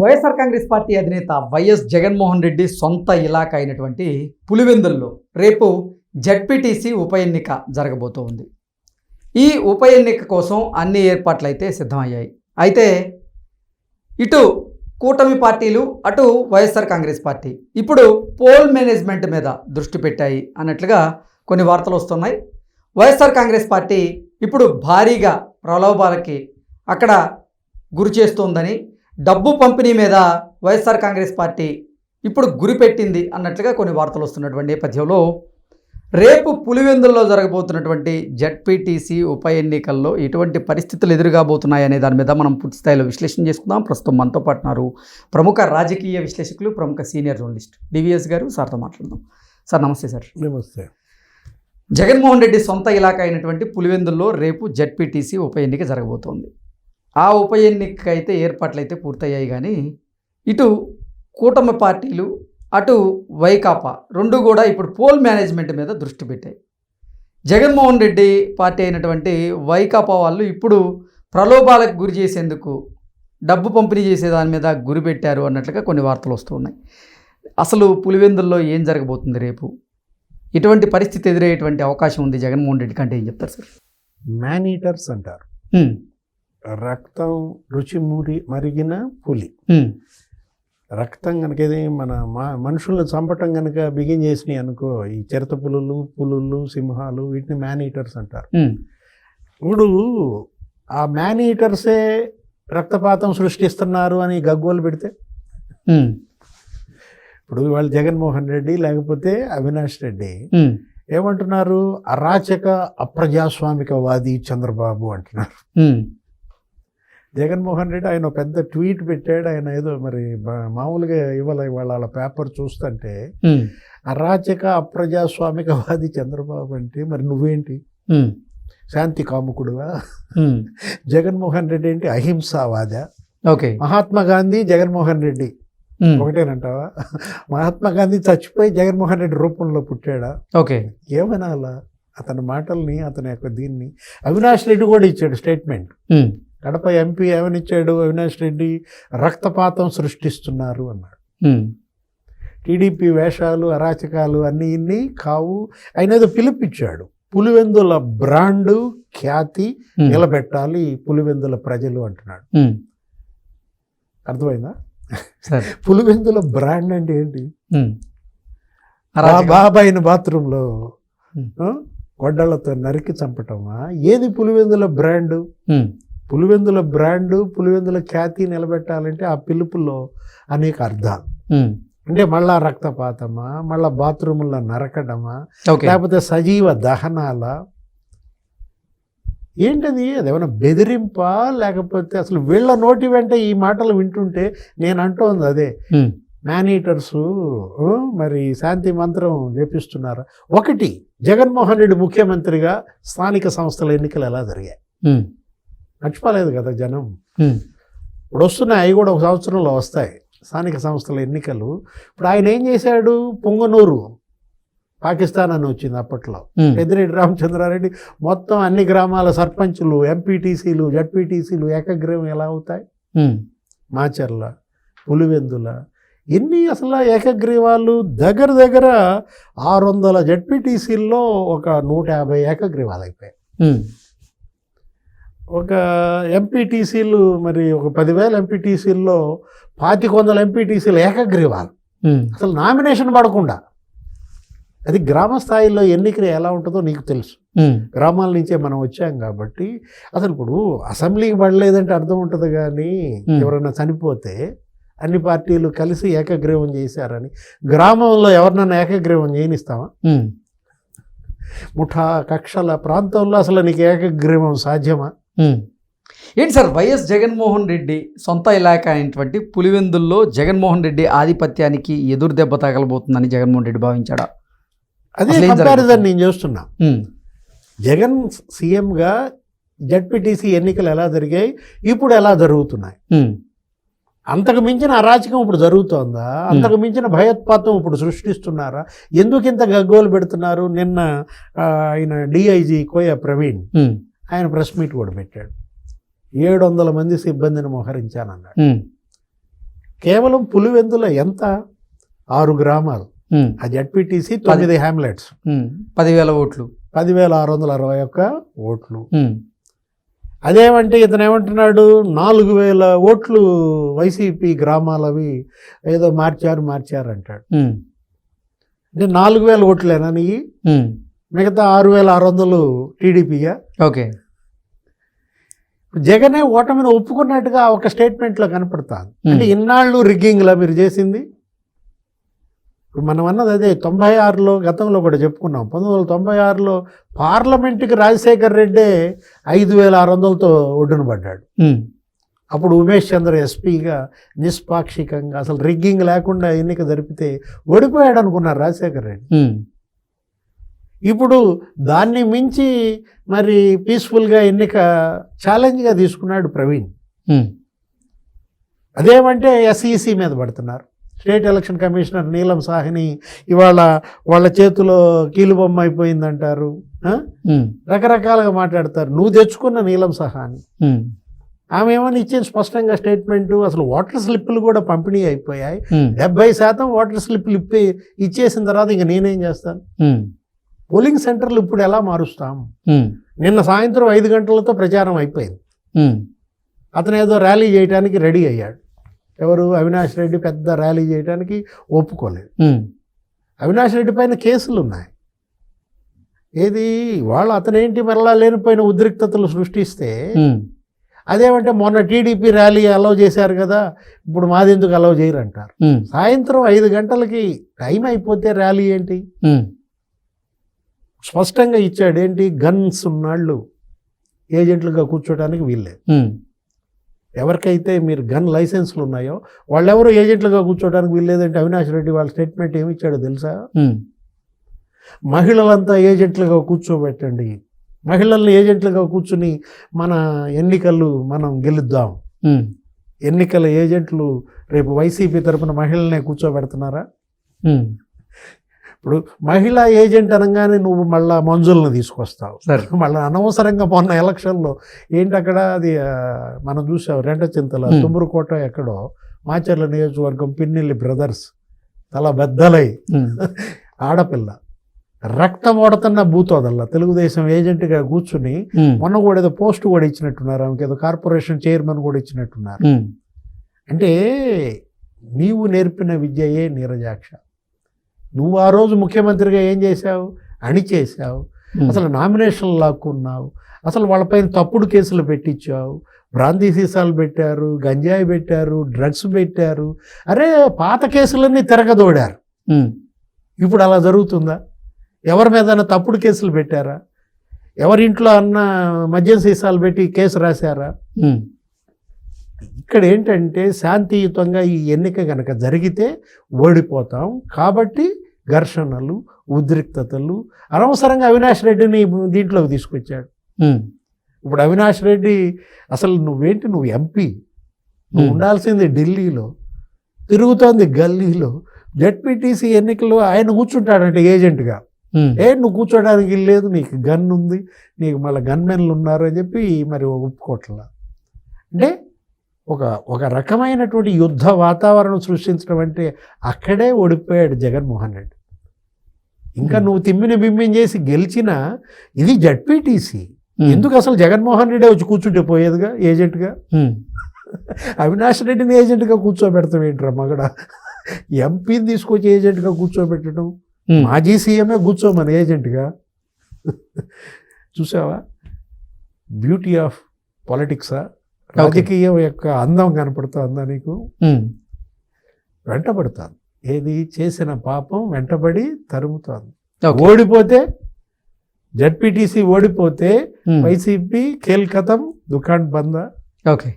YSR Congress party అధినేత YS Jaganmohan Reddy సొంత ఇలాక అయినటువంటి పులివెందుల్లో రేపు జడ్పీటీసీ ఉప ఎన్నిక జరగబోతూ ఉంది ఈ ఉప ఎన్నిక కోసం అన్ని ఏర్పాట్లు అయితే సిద్ధమయ్యాయి. అయితే ఇటు కూటమి పార్టీలు అటు వైఎస్ఆర్ కాంగ్రెస్ పార్టీ ఇప్పుడు పోల్ మేనేజ్మెంట్ మీద దృష్టి పెట్టాయి అన్నట్లుగా కొన్ని వార్తలు వస్తున్నాయి. వైఎస్ఆర్ కాంగ్రెస్ పార్టీ ఇప్పుడు భారీగా ప్రలోభాలకి అక్కడ గురి చేస్తోందని డబ్బు పంపిణీ మీద వైఎస్ఆర్ కాంగ్రెస్ పార్టీ ఇప్పుడు గురి పెట్టింది అన్నట్లుగా కొన్ని వార్తలు వస్తున్నటువంటి నేపథ్యంలో రేపు పులివెందుల్లో జరగబోతున్నటువంటి జడ్పీటీసీ ఉప ఎన్నికల్లో ఎటువంటి పరిస్థితులు ఎదురుగాబోతున్నాయి అనే దాని మీద మనం పూర్తి స్థాయిలో విశ్లేషణ చేసుకుందాం. ప్రస్తుతం మనతో పాటు ఉన్నారు ప్రముఖ రాజకీయ విశ్లేషకులు ప్రముఖ సీనియర్ జర్నలిస్ట్ డివిఎస్ గారు. సార్తో మాట్లాడదాం. సార్ నమస్తే సార్. నమస్తే. జగన్మోహన్ రెడ్డి సొంత ఇలాకా అయినటువంటి పులివెందుల్లో రేపు జడ్పీటీసీ ఉప ఎన్నిక జరగబోతోంది. ఆ ఉప ఎన్నిక అయితే ఏర్పాట్లు అయితే పూర్తయ్యాయి కానీ ఇటు కూటమి పార్టీలు అటు వైకాపా రెండు కూడా ఇప్పుడు పోల్ మేనేజ్మెంట్ మీద దృష్టి పెట్టాయి. జగన్మోహన్ రెడ్డి పార్టీ అయినటువంటి వైకాపా వాళ్ళు ఇప్పుడు ప్రలోభాలకు గురి చేసేందుకు డబ్బు పంపిణీ చేసే దాని మీద గురి పెట్టారు అన్నట్లుగా కొన్ని వార్తలు వస్తూ ఉన్నాయి. అసలు పులివెందుల్లో ఏం జరగబోతుంది రేపు? ఇటువంటి పరిస్థితి ఎదురయ్యేటువంటి అవకాశం ఉంది జగన్మోహన్ రెడ్డి కంటే ఏం చెప్తారు సార్? మ్యాన్ ఈటర్స్ అంటారు. రక్తం రుచి మురి మరిగిన పులి. రక్తం కనుక ఇది మన మా మనుషులను చంపటం కనుక బిగిన్ చేసినాయి అనుకో ఈ చిరత పులులు పులులు సింహాలు వీటిని మ్యాన్ ఈటర్స్ అంటారు. ఇప్పుడు ఆ మ్యాన్ ఈటర్సే రక్తపాతం సృష్టిస్తున్నారు అని గగ్గోలు పెడితే? ఇప్పుడు వాళ్ళు జగన్మోహన్ రెడ్డి లేకపోతే అవినాష్ రెడ్డి ఏమంటున్నారు? అరాచక అప్రజాస్వామికవాది చంద్రబాబు అంటున్నారు. జగన్మోహన్ రెడ్డి ఆయన పెద్ద ట్వీట్ పెట్టాడు. ఆయన ఏదో మరి మామూలుగా ఇవాళ ఇవాళ వాళ్ళ పేపర్ చూస్తుంటే అరాచక అప్రజాస్వామికవాది చంద్రబాబు అంటే మరి నువ్వేంటి? శాంతి కాముకుడువా. జగన్మోహన్ రెడ్డి ఏంటి అహింసావాద. ఓకే. మహాత్మా గాంధీ జగన్మోహన్ రెడ్డి. ఒకటేనంటావా? మహాత్మా గాంధీ చచ్చిపోయి జగన్మోహన్ రెడ్డి రూపంలో పుట్టాడా? ఓకే. ఏమనాలా? అతని మాటల్ని అతని యొక్క దీన్ని అవినాష్ రెడ్డి కూడా ఇచ్చాడు స్టేట్మెంట్. కడప ఎంపీ ఏమనిచ్చాడు? అవినాష్ రెడ్డి రక్తపాతం సృష్టిస్తున్నారు అన్నాడు. టీడీపీ వేషాలు అరాచకాలు అన్నీ ఇన్ని కావు. ఆయన ఏదో పిలిపిచ్చాడు పులివెందుల బ్రాండు ఖ్యాతి నిలబెట్టాలి పులివెందుల ప్రజలు అంటున్నాడు. అర్థమైందా? పులివెందుల బ్రాండ్ అంటే ఏంటి. బాబాయిన బాత్రూంలో గొడ్డలతో నరికి చంపటమా? ఏది పులివెందుల బ్రాండు? పులివెందుల బ్రాండు పులివెందుల ఖ్యాతి నిలబెట్టాలంటే ఆ పిలుపులో అనేక అర్థాలు. అంటే మళ్ళా రక్తపాతమా మళ్ళా బాత్రూముల్లో నరకడమా లేకపోతే సజీవ దహనాల? ఏంటది? అదేమైనా బెదిరింపా? లేకపోతే అసలు వీళ్ళ నోటి వెంట ఈ మాటలు వింటుంటే నేను అంటోంది అదే. మేనీటర్స్ మరి శాంతి మంత్రం జపిస్తున్నారు. ఒకటి జగన్మోహన్ రెడ్డి ముఖ్యమంత్రిగా స్థానిక సంస్థల ఎన్నికలు ఎలా జరిగాయి? హ్మ్, మర్చిపోలేదు కదా జనం. ఇప్పుడు వస్తున్నాయి అవి కూడా ఒక సంవత్సరంలో వస్తాయి. స్థానిక సంస్థల ఎన్నికలు. ఇప్పుడు ఆయన ఏం చేశాడు? పొంగనూరు పాకిస్తాన్ అని వచ్చింది అప్పట్లో. పెద్దిరెడ్డి రామచంద్రారెడ్డి మొత్తం అన్ని గ్రామాల సర్పంచులు ఎంపీటీసీలు జడ్పీటీసీలు ఏకగ్రీవం ఎలా అవుతాయి? మాచర్ల పులివెందుల ఎన్ని అసలు ఏకగ్రీవాలు దగ్గర దగ్గర ఆరు వందల జడ్పీటీసీల్లో ఒక నూట యాభై ఏకగ్రీవాలు అయిపోయాయి. ఒక ఎంపీటీసీలు మరి ఒక పదివేల ఎంపీటీసీల్లో పాతిక వందల ఎంపీటీసీలు ఏకగ్రీవాలు. అసలు నామినేషన్ పడకుండా అది గ్రామ స్థాయిలో ఎన్నిక ఎలా ఉంటుందో నీకు తెలుసు. గ్రామాల నుంచే మనం వచ్చాం కాబట్టి అసలు ఇప్పుడు అసెంబ్లీకి పడలేదంటే అర్థం ఉంటుంది కానీ. ఎవరైనా చనిపోతే అన్ని పార్టీలు కలిసి ఏకగ్రీవం చేశారని గ్రామంలో ఎవరినైనా ఏకగ్రీవం చేయనిస్తామా హ్మ్. ముఠా కక్షల ప్రాంతంలో అసలు నీకు ఏకగ్రీవం సాధ్యమా. ఏంటి సార్ వైఎస్ జగన్మోహన్ రెడ్డి సొంత ఇలాకా అయినటువంటి పులివెందుల్లో జగన్మోహన్ రెడ్డి ఆధిపత్యానికి ఎదురు దెబ్బ తగలబోతుందని జగన్మోహన్ రెడ్డి భావించాడా? అదే కంపారిజన్? నేను చూస్తున్నా. జగన్ సీఎంగా జడ్పీటీసీ ఎన్నికలు ఎలా జరిగాయి ఇప్పుడు ఎలా జరుగుతున్నాయి? హ్మ్, అంతకు మించిన అరాచకం ఇప్పుడు జరుగుతోందా? అంతకు మించిన భయోత్పాతం ఇప్పుడు సృష్టిస్తున్నారా? ఎందుకు ఇంత గగ్గోలు పెడుతున్నారు? నిన్న ఆయన డిఐజీ కోయ ప్రవీణ్. హ్మ్, ఆయన ప్రెస్ మీట్ కూడా పెట్టాడు. ఏడు వందల మంది సిబ్బందిని మోహరించానన్నాడు. కేవలం పులివెందుల ఎంత? ఆరు గ్రామాలు. ఆ జడ్పీటీసీ తొమ్మిది హ్యామ్లెట్స్ పదివేల ఓట్లు. పదివేల ఆరు వందల అరవై ఒక్క ఓట్లు. అదేమంటే ఇతను ఏమంటున్నాడు? నాలుగు వేల ఓట్లు వైసీపీ గ్రామాలవి ఏదో మార్చారు మార్చారు అంటాడు. అంటే నాలుగు వేల ఓట్లేనా నీ మిగతా ఆరు వేల ఆరు వందలు టీడీపీగా ఓకే. జగనే ఓటమిని ఒప్పుకున్నట్టుగా ఒక స్టేట్మెంట్లో కనపడుతుంది. అంటే ఇన్నాళ్ళు రిగ్గింగ్లా మీరు చేసింది? ఇప్పుడు మనం అన్నది అదే తొంభై ఆరులో గతంలో కూడా చెప్పుకున్నాం. పంతొమ్మిది వందల తొంభై ఆరులో పార్లమెంటుకి రాజశేఖర్ రెడ్డే ఐదు వేల ఆరు వందలతో ఒడ్డున పడ్డాడు. అప్పుడు ఉమేష్ చంద్ర ఎస్పీగా నిష్పాక్షికంగా అసలు రిగ్గింగ్ లేకుండా ఎన్నిక జరిపితే ఓడిపోయాడు అనుకున్నారు రాజశేఖర్ రెడ్డి. ఇప్పుడు దాన్ని మించి మరి పీస్ఫుల్గా ఎన్నిక ఛాలెంజ్గా తీసుకున్నాడు ప్రవీణ్. అదేమంటే ఎస్ఈసి మీద పడుతున్నారు. స్టేట్ ఎలక్షన్ కమిషనర్ నీలం సాహ్ని ఇవాళ వాళ్ళ చేతిలో కీలుబొమ్మ అయిపోయిందంటారు. రకరకాలుగా మాట్లాడతారు. నువ్వు తెచ్చుకున్న నీలం సహాని. ఉమ్, ఆమె ఏమని ఇచ్చిన స్పష్టంగా స్టేట్మెంట్. అసలు వాటర్ స్లిప్లు కూడా పంపిణీ అయిపోయాయి. డెబ్బై శాతం వాటర్ స్లిప్లు ఇప్పి ఇచ్చేసిన తర్వాత ఇంక నేనేం చేస్తాను? పోలింగ్ సెంటర్లు ఇప్పుడు ఎలా మారుస్తాం? నిన్న సాయంత్రం ఐదు గంటలతో ప్రచారం అయిపోయింది. అతను ఏదో ర్యాలీ చేయడానికి రెడీ అయ్యాడు. ఎవరు? అవినాష్ రెడ్డి పెద్ద ర్యాలీ చేయడానికి ఒప్పుకోలేదు. అవినాష్ రెడ్డి పైన కేసులు ఉన్నాయి. ఏది? వాళ్ళు అతనేంటి మరలా లేనిపోయిన ఉద్రిక్తతలు సృష్టిస్తే అదేమంటే మొన్న టీడీపీ ర్యాలీ అలౌ చేశారు కదా ఇప్పుడు మాది ఎందుకు అలౌ చేయరు అంటారు ఉమ్, సాయంత్రం ఐదు గంటలకి టైం అయిపోతే ర్యాలీ ఏంటి? స్పష్టంగా ఇచ్చాడు ఏంటి గన్స్ ఉన్నాళ్ళు ఏజెంట్లుగా కూర్చోడానికి ఉమ్, ఎవరికైతే మీరు గన్ లైసెన్స్లు ఉన్నాయో వాళ్ళెవరు ఏజెంట్లుగా కూర్చోడానికి వీల్లేదంటే అవినాష్ రెడ్డి వాళ్ళ స్టేట్మెంట్ ఏమి ఇచ్చాడో తెలుసా మహిళలంతా ఏజెంట్లుగా కూర్చోబెట్టండి. మహిళల్ని ఏజెంట్లుగా కూర్చుని మన ఎన్నికలు మనం గెలుద్దాం. ఎన్నికల ఏజెంట్లు రేపు వైసీపీ తరపున మహిళలనే కూర్చోబెడుతున్నారా? ఇప్పుడు మహిళా ఏజెంట్ అనగానే నువ్వు మళ్ళా మంజులను తీసుకొస్తావు. సరే. మళ్ళీ అనవసరంగా మొన్న ఎలక్షన్లో ఏంటి అక్కడ అది మనం చూసాం రెండ చింతల. తుమ్మరుకోట ఎక్కడో మాచర్ల నియోజకవర్గం పిన్నెల్లి బ్రదర్స్ తల బెద్దలై ఆడపిల్ల. రక్తం ఓడుతున్న బూతోదల్లా తెలుగుదేశం ఏజెంట్గా కూర్చుని మొన్న కూడా ఏదో పోస్ట్ కూడా ఇచ్చినట్టున్నారు. ఆమెకి ఏదో కార్పొరేషన్ చైర్మన్ కూడా ఇచ్చినట్టున్నారు. అంటే నీవు నేర్పిన విద్యయే నీరజాక్ష. నువ్వు ఆ రోజు ముఖ్యమంత్రిగా ఏం చేశావు? అణిచేశావు అసలు నామినేషన్లు లాక్కున్నావు. అసలు వాళ్ళపైన తప్పుడు కేసులు పెట్టించావు. బ్రాందీ సీసాలు పెట్టారు గంజాయి పెట్టారు డ్రగ్స్ పెట్టారు. అరే పాత కేసులన్నీ తిరగదోడారు. ఇప్పుడు అలా జరుగుతుందా? ఎవరి మీద తప్పుడు కేసులు పెట్టారా? ఎవరింట్లో అన్న మద్యం సీసాలు పెట్టి కేసు రాశారా? ఇక్కడ ఏంటంటే శాంతియుతంగా ఈ ఎన్నిక కనుక జరిగితే ఓడిపోతాం. కాబట్టి ఘర్షణలు ఉద్రిక్తతలు అనవసరంగా అవినాష్ రెడ్డిని దీంట్లోకి తీసుకొచ్చాడు. ఇప్పుడు అవినాష్ రెడ్డి అసలు నువ్వేంటి? నువ్వు ఎంపీ. నువ్వు. ఉండాల్సింది ఢిల్లీలో తిరుగుతోంది గల్లీలో. జడ్పీటీసీ ఎన్నికల్లో ఆయన కూర్చుంటాడంటే ఏజెంట్గా. ఏ నువ్వు కూర్చోడానికి లేదు నీకు గన్ ఉంది నీకు మళ్ళీ గన్మెన్లు ఉన్నారు అని చెప్పి మరి ఒప్పుకోవట్లా. అంటే ఒక ఒక రకమైనటువంటి యుద్ధ వాతావరణం సృష్టించడం అంటే అక్కడే ఓడిపోయాడు జగన్మోహన్ రెడ్డి. ఇంకా. నువ్వు తిమ్మిని బిమ్మిని చేసి గెలిచినా ఇది జడ్పీటీసీ. ఎందుకు అసలు జగన్మోహన్ రెడ్డి వచ్చి కూర్చుంటే పోయేదిగా ఏజెంట్గా? అవినాష్ రెడ్డిని ఏజెంట్గా కూర్చోబెడతాం ఏంట్రా మగడ? ఎంపీని తీసుకొచ్చి ఏజెంట్గా కూర్చోబెట్టడం? మాజీ సీఎంఏ కూర్చోమని ఏజెంట్గా? చూసావా? బ్యూటీ ఆఫ్ పాలిటిక్సా? రాజకీయం యొక్క అందం కనపడుతుందా నీకు? వెంటబడుతుంది. ఏది చేసిన పాపం వెంటబడి తరుముతోంది. ఓడిపోతే జడ్పీటీసీ ఓడిపోతే వైసీపీ ఖేల్ కథం దుకాణ్ బంద. ఓకే.